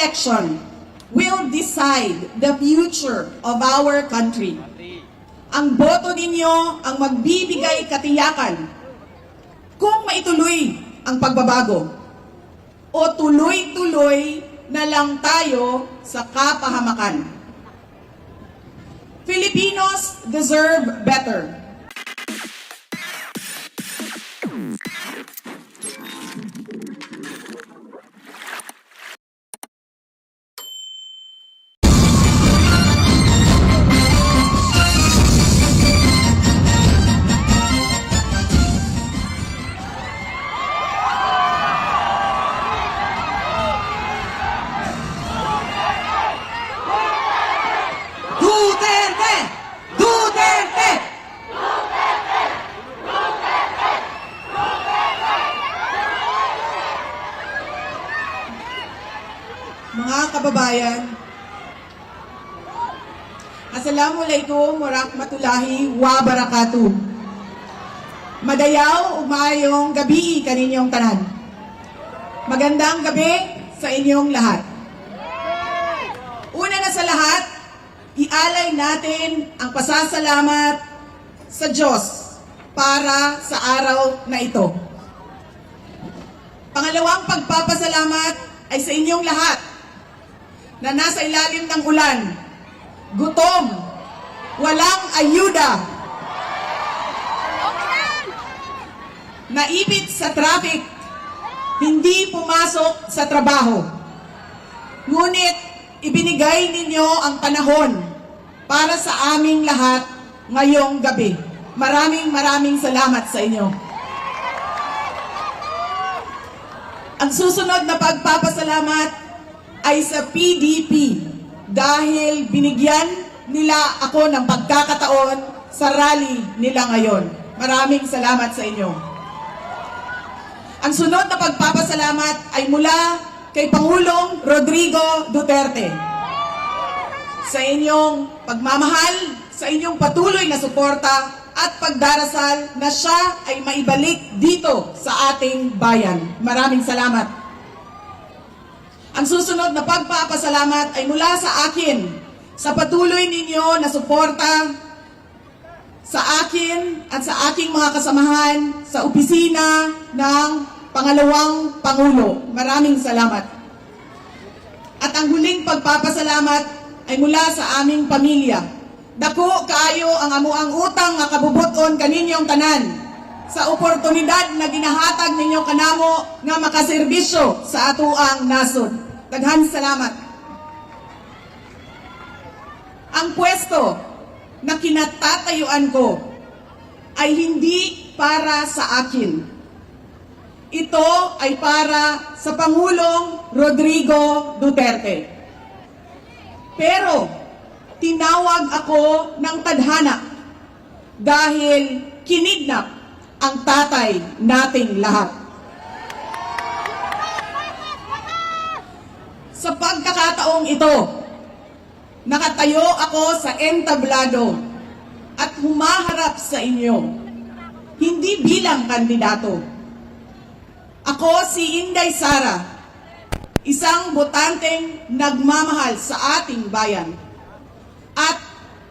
election will decide the future of our country. Ang boto ninyo ang magbibigay katiyakan kung maituloy ang pagbabago o tuloy-tuloy na lang tayo sa kapahamakan. Filipinos deserve better. Kababayan, Assalamualaikum warahmatullahi wabarakatuh. Madayaw, umayong gabi kaninyong tanan. Magandang gabi sa inyong lahat. Una na sa lahat, ialay natin ang pasasalamat sa Diyos para sa araw na ito. Pangalawang pagpapasalamat ay sa inyong lahat na nasa ilalim ng ulan, gutom, walang ayuda, naipit sa traffic, hindi pumasok sa trabaho. Ngunit ibinigay ninyo ang panahon para sa aming lahat ngayong gabi. Maraming maraming salamat sa inyo. Ang susunod na pagpapasalamat ay sa PDP dahil binigyan nila ako ng pagkakataon sa rally nila ngayon. Maraming salamat sa inyo. Ang sunod na pagpapasalamat ay mula kay Pangulong Rodrigo Duterte. Sa inyong pagmamahal, sa inyong patuloy na suporta at pagdarasal na siya ay maibalik dito sa ating bayan. Maraming salamat. Ang susunod na pagpapasalamat ay mula sa akin sa patuloy ninyo na suporta sa akin at sa aking mga kasamahan sa opisina ng pangalawang Pangulo. Maraming salamat. At ang huling pagpapasalamat ay mula sa aming pamilya. Dako kaayo ang amuang utang nga kabubuton kaninyong tanan sa oportunidad na ginahatag ninyo kanamo nga makaserbisyo sa atuang nasod. Daghan salamat. Ang pwesto na kinatatayuan ko ay hindi para sa akin. Ito ay para sa Pangulong Rodrigo Duterte. Pero tinawag ako ng tadhana dahil kinidnap ang tatay nating lahat. Sa pagkakataong ito, nakatayo ako sa entablado at humaharap sa inyo, hindi bilang kandidato. Ako si Inday Sara, isang botanteng nagmamahal sa ating bayan at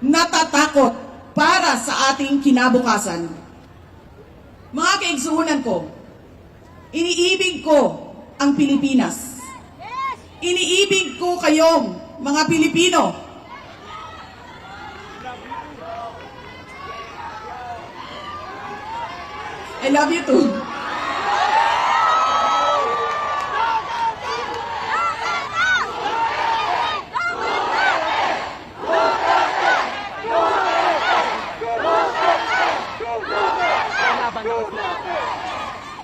natatakot para sa ating kinabukasan. Mga kaigsuunan ko, iniibig ko ang Pilipinas. Iniibig ko kayong mga Pilipino. I love you too.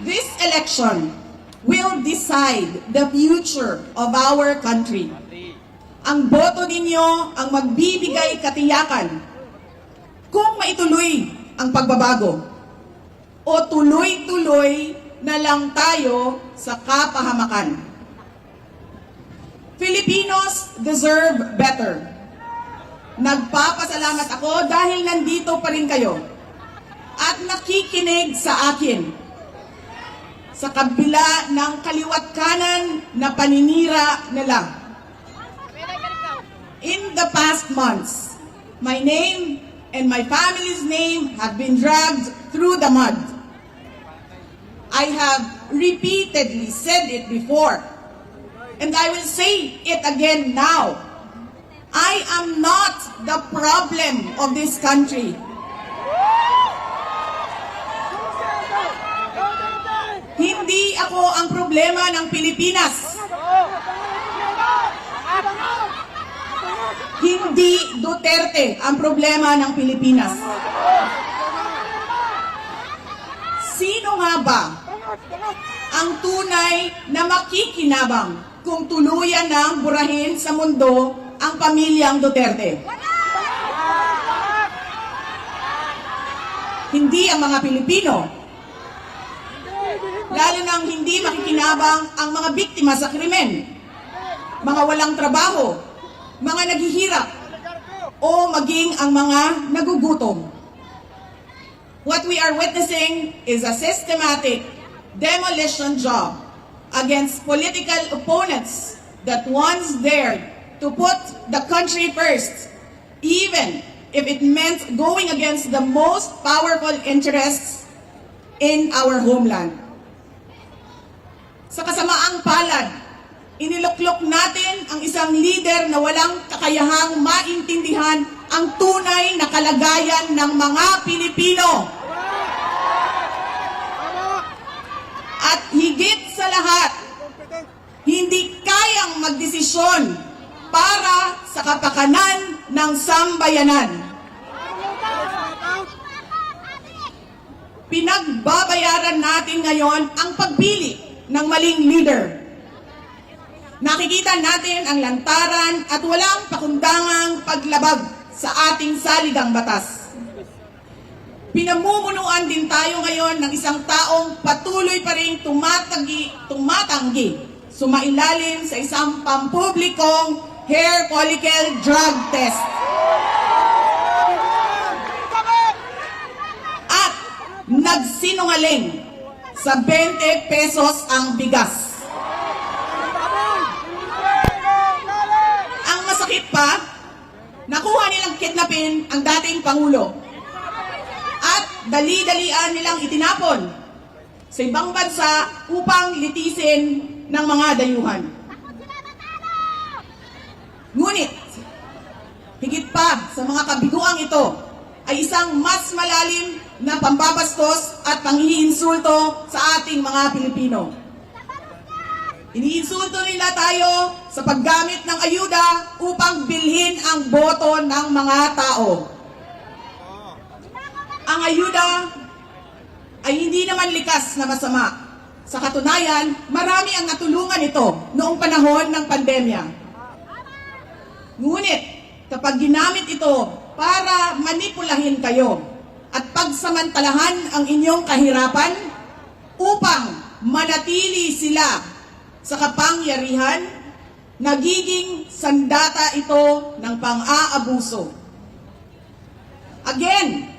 This election will decide the future of our country. Ang boto ninyo ang magbibigay katiyakan kung maituloy ang pagbabago o tuloy-tuloy na lang tayo sa kapahamakan. Filipinos deserve better. Nagpapasalamat ako dahil nandito pa rin kayo at nakikinig sa akin sa kabila ng kaliwat kanan na paninira nila. in the past months, my name and my family's name have been dragged through the mud. I have repeatedly said it before, and I will say it again now. I am not the problem of this country. Hindi ako ang problema ng Pilipinas. Hindi Duterte ang problema ng Pilipinas. Sino nga ba ang tunay na makikinabang kung tuluyan ng burahin sa mundo ang pamilyang Duterte? Hindi ang mga Pilipino. Lalo nang hindi makikinabang ang mga biktima sa krimen, mga walang trabaho, mga naghihirap, o maging ang mga nagugutom. What we are witnessing is a systematic demolition job against political opponents that once dared to put the country first, even if it meant going against the most powerful interests in our homeland. Sa kasamaang palad, iniluklok natin ang isang leader na walang kakayahang maintindihan ang tunay na kalagayan ng mga Pilipino. At higit sa lahat, hindi kayang magdesisyon para sa kapakanan ng sambayanan. Pinagbabayaran natin ngayon ang pagpili ng maling leader. Nakikita natin ang lantaran at walang pakundangang paglabag sa ating saligang batas. Pinamumunuan din tayo ngayon ng isang taong patuloy pa rin tumatagi, tumatanggi, sumailalim sa isang pampublikong hair follicle drug test. At nagsinungaling sa 20 pesos ang bigas. Ang masakit pa, nakuha nilang kidnapin ang dating Pangulo. At dali-dalian nilang itinapon sa ibang bansa upang litisin ng mga dayuhan. Ngunit, higit pa sa mga kabiguang ito, ay isang mas malalim na pambabastos at panghihinsulto sa ating mga Pilipino. Iniinsulto nila tayo sa paggamit ng ayuda upang bilhin ang boto ng mga tao. Ang ayuda ay hindi naman likas na masama. Sa katunayan, marami ang natulungan ito noong panahon ng pandemya. Ngunit, kapag ginamit ito para manipulahin kayo at pagsamantalahan ang inyong kahirapan upang manatili sila sa kapangyarihan, nagiging sandata ito ng pang-aabuso. Again,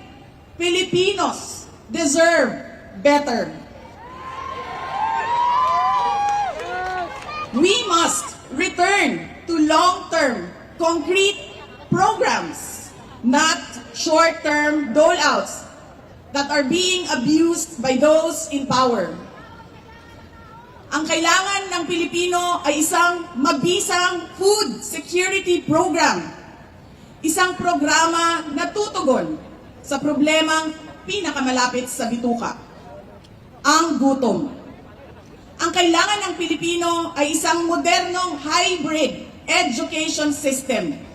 Filipinos deserve better. We must return to long-term, concrete programs, not short-term dole-outs that are being abused by those in power. Ang kailangan ng Pilipino ay isang mabisang food security program. Isang programa na tutugon sa problemang pinakamalapit sa bituka, ang gutom. Ang kailangan ng Pilipino ay isang modernong hybrid education system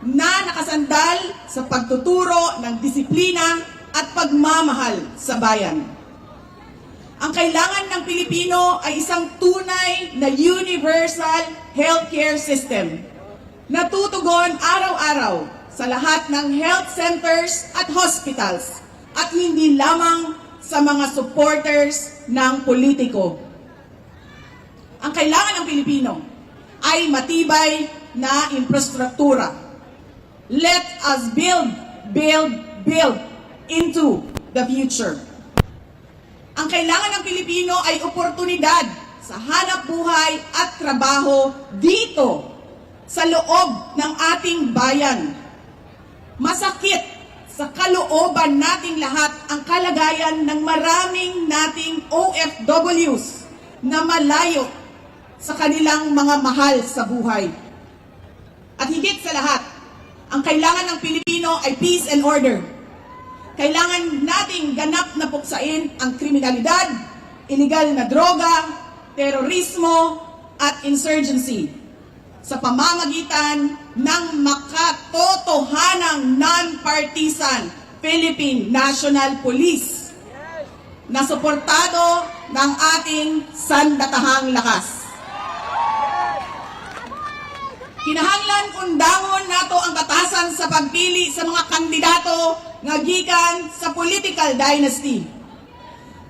na nakasandal sa pagtuturo ng disiplina at pagmamahal sa bayan. Ang kailangan ng Pilipino ay isang tunay na universal healthcare system na tutugon araw-araw sa lahat ng health centers at hospitals at hindi lamang sa mga supporters ng politiko. Ang kailangan ng Pilipino ay matibay na infrastruktura. Let us build, build, build into the future. Ang kailangan ng Pilipino ay oportunidad sa hanap buhay at trabaho dito sa loob ng ating bayan. Masakit sa kalooban nating lahat ang kalagayan ng maraming nating OFWs na malayo sa kanilang mga mahal sa buhay. At higit sa lahat, ang kailangan ng Pilipino ay peace and order. Kailangan nating ganap na puksain ang kriminalidad, illegal na droga, terorismo, at insurgency sa pamamagitan ng makatotohanang non-partisan Philippine National Police na suportado ng ating sandatahang lakas. Kinahanglan undangon nato ang batasan sa pagpili sa mga kandidato nga gikan sa political dynasty.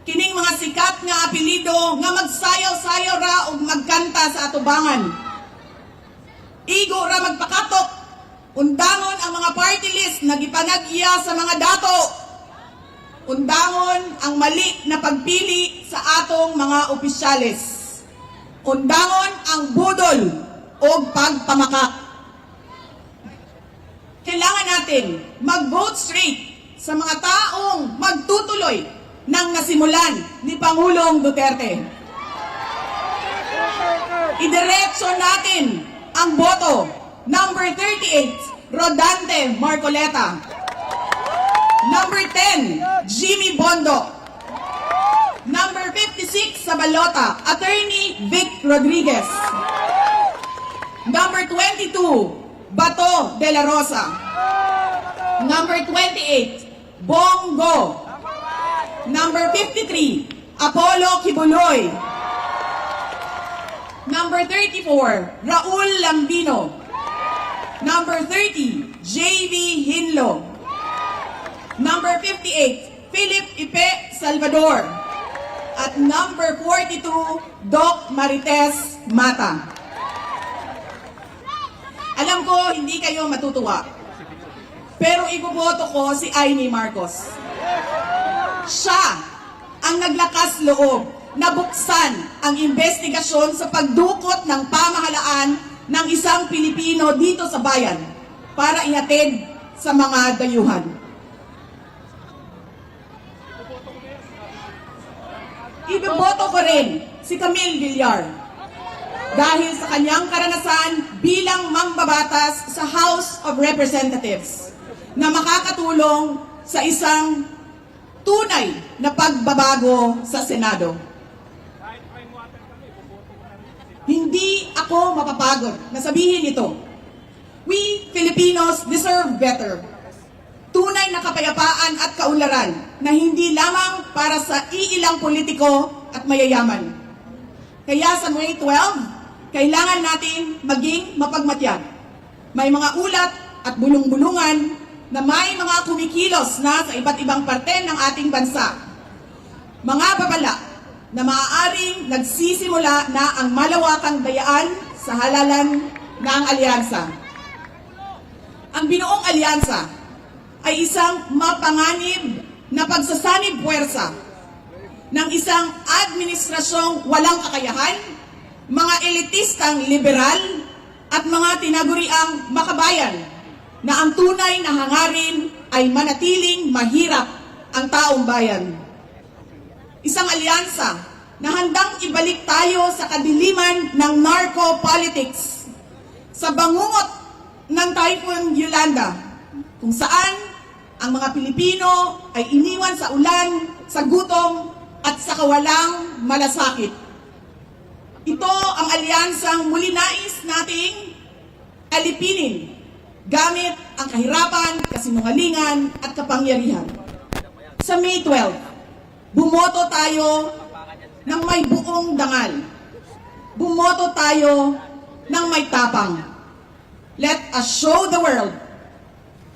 Kining mga sikat nga apelido nga magsayaw-sayaw ra ug magkanta sa atubangan. Igo ra magpakatok. Undangon ang mga party list na gipanag-iya sa mga dato. Undangon ang mali na pagpili sa atong mga opisyales. Undangon ang budol o pagpamakak. Kailangan natin mag-vote straight sa mga taong magtutuloy ng nasimulan ni Pangulong Duterte. Idiretso natin ang boto. Number 38, Rodante Marcoleta. Number 10, Jimmy Bondo. Number 56 sa balota, Attorney Vic Rodriguez. Number 22, Bato de la Rosa. Number 28, Bongo. Number 53, Apollo Kibuloy. Number 34, Raul Lambino. Number 30, JV Hinlo. Number 58, Philip Ipe Salvador. At number 42, Doc Marites Mata. Alam ko, hindi kayo matutuwa. Pero iboboto ko si Aimee Marcos. Siya ang naglakas loob na buksan ang investigasyon sa pagdukot ng pamahalaan ng isang Pilipino dito sa bayan para ihatid sa mga dayuhan. Iboboto ko rin si Camille Villar dahil sa kanyang karanasan bilang mambabatas sa House of Representatives na makakatulong sa isang tunay na pagbabago sa Senado. Hindi ako mapapagod na sabihin ito. We Filipinos deserve better. Tunay na kapayapaan at kaunlaran na hindi lamang para sa iilang politiko at mayayaman. Kaya sa May 12, kailangan natin maging mapagmatyan. May mga ulat at bulong-bulungan na may mga kumikilos na sa iba't ibang parte ng ating bansa. Mga babala na maaaring nagsisimula na ang malawakang dayaan sa halalan ng alyansa. Ang binuong alyansa ay isang mapanganib na pagsasanib puwersa ng isang administrasyong walang kakayahan, mga elitistang liberal, at mga tinaguriang makabayan na ang tunay na hangarin ay manatiling mahirap ang taong bayan. Isang alyansa na handang ibalik tayo sa kadiliman ng narco-politics sa bangungot ng Typhoon Yolanda kung saan ang mga Pilipino ay iniwan sa ulan, sa gutom, at sa kawalang malasakit. Ito ang alyansang muli nais nating alipinin gamit ang kahirapan, kasinungalingan, at kapangyarihan. Sa May 12, bumoto tayo ng may buong dangal. Bumoto tayo ng may tapang. Let us show the world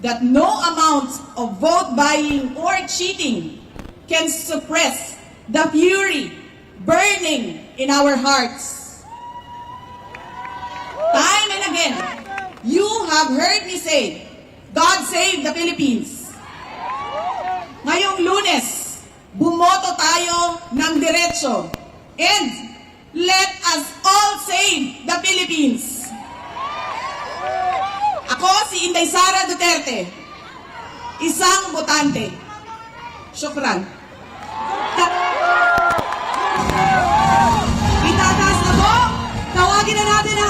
that no amount of vote buying or cheating can suppress the fury burning in our hearts. Time and again, you have heard me say, God save the Philippines. Ngayong lunes, bumoto tayo ng diretso. And let us all save the Philippines. kay Sara Duterte. Isang botante. Shukran. talking and I've been